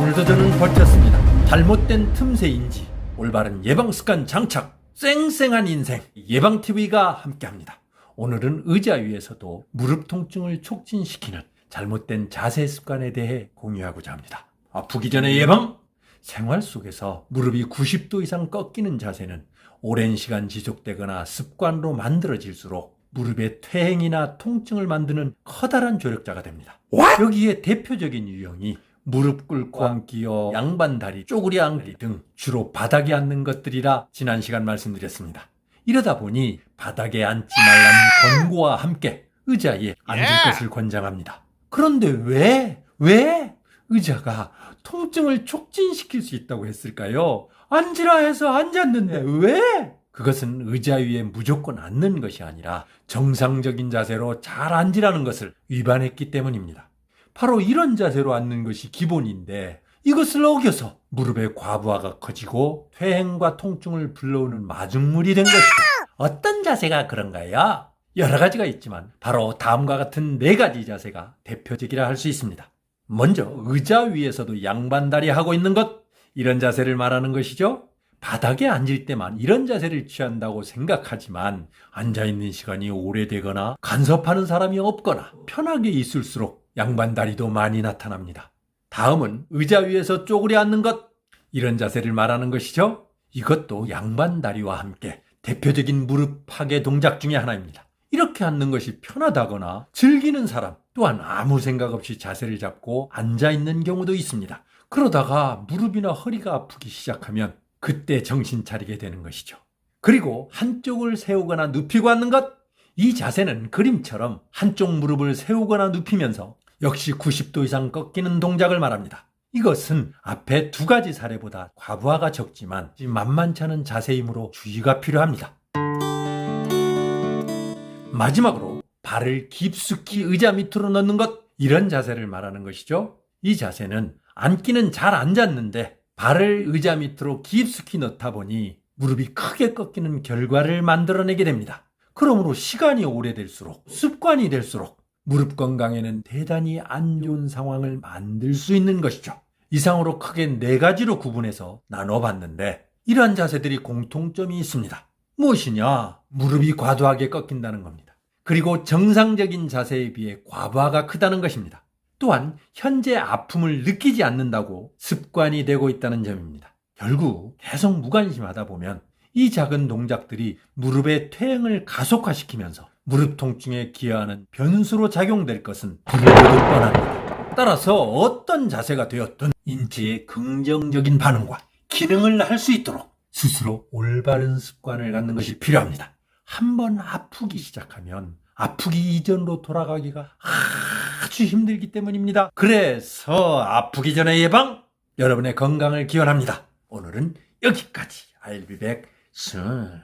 오늘도 저는 버텼습니다. 잘못된 틈새인지 올바른 예방 습관 장착 쌩쌩한 인생 예방TV가 함께합니다. 오늘은 의자 위에서도 무릎 통증을 촉진시키는 잘못된 자세 습관에 대해 공유하고자 합니다. 아프기 전에 예방! 생활 속에서 무릎이 90도 이상 꺾이는 자세는 오랜 시간 지속되거나 습관으로 만들어질수록 무릎의 퇴행이나 통증을 만드는 커다란 조력자가 됩니다. 여기에 대표적인 유형이 무릎 꿇고 앉기요, 양반 다리, 쪼그리 앉기 등 주로 바닥에 앉는 것들이라 지난 시간 말씀드렸습니다. 이러다 보니 바닥에 앉지 말라는 권고와 함께 의자에 앉을 것을 권장합니다. 그런데 왜, 왜 의자가 통증을 촉진시킬 수 있다고 했을까요? 앉으라 해서 앉았는데 왜? 그것은 의자 위에 무조건 앉는 것이 아니라 정상적인 자세로 잘 앉으라는 것을 위반했기 때문입니다. 바로 이런 자세로 앉는 것이 기본인데 이것을 어겨서 무릎의 과부하가 커지고 퇴행과 통증을 불러오는 마중물이 된 것이죠. 어떤 자세가 그런가요? 여러 가지가 있지만 바로 다음과 같은 네 가지 자세가 대표적이라 할 수 있습니다. 먼저 의자 위에서도 양반다리 하고 있는 것 이런 자세를 말하는 것이죠. 바닥에 앉을 때만 이런 자세를 취한다고 생각하지만 앉아 있는 시간이 오래되거나 간섭하는 사람이 없거나 편하게 있을수록 양반 다리도 많이 나타납니다. 다음은 의자 위에서 쪼그려 앉는 것 이런 자세를 말하는 것이죠. 이것도 양반 다리와 함께 대표적인 무릎 파괴 동작 중의 하나입니다. 이렇게 앉는 것이 편하다거나 즐기는 사람 또한 아무 생각 없이 자세를 잡고 앉아 있는 경우도 있습니다. 그러다가 무릎이나 허리가 아프기 시작하면 그때 정신 차리게 되는 것이죠. 그리고 한쪽을 세우거나 눕히고 앉는 것. 이 자세는 그림처럼 한쪽 무릎을 세우거나 눕히면서 역시 90도 이상 꺾이는 동작을 말합니다. 이것은 앞에 두 가지 사례보다 과부하가 적지만 만만치 않은 자세이므로 주의가 필요합니다. 마지막으로 발을 깊숙이 의자 밑으로 넣는 것 이런 자세를 말하는 것이죠. 이 자세는 앉기는 잘 앉았는데 발을 의자 밑으로 깊숙이 넣다 보니 무릎이 크게 꺾이는 결과를 만들어내게 됩니다. 그러므로 시간이 오래될수록 습관이 될수록 무릎 건강에는 대단히 안 좋은 상황을 만들 수 있는 것이죠. 이상으로 크게 네 가지로 구분해서 나눠봤는데 이러한 자세들이 공통점이 있습니다. 무엇이냐? 무릎이 과도하게 꺾인다는 겁니다. 그리고 정상적인 자세에 비해 과부하가 크다는 것입니다. 또한 현재 아픔을 느끼지 않는다고 습관이 되고 있다는 점입니다. 결국 계속 무관심하다 보면 이 작은 동작들이 무릎의 퇴행을 가속화시키면서 무릎 통증에 기여하는 변수로 작용될 것은 불보듯 뻔합니다. 따라서 어떤 자세가 되었든 인체의 긍정적인 반응과 기능을 할 수 있도록 스스로 올바른 습관을 갖는 것이 필요합니다. 한번 아프기 시작하면 아프기 이전으로 돌아가기가 아주 힘들기 때문입니다. 그래서 아프기 전에 예방 여러분의 건강을 기원합니다. 오늘은 여기까지. Back 行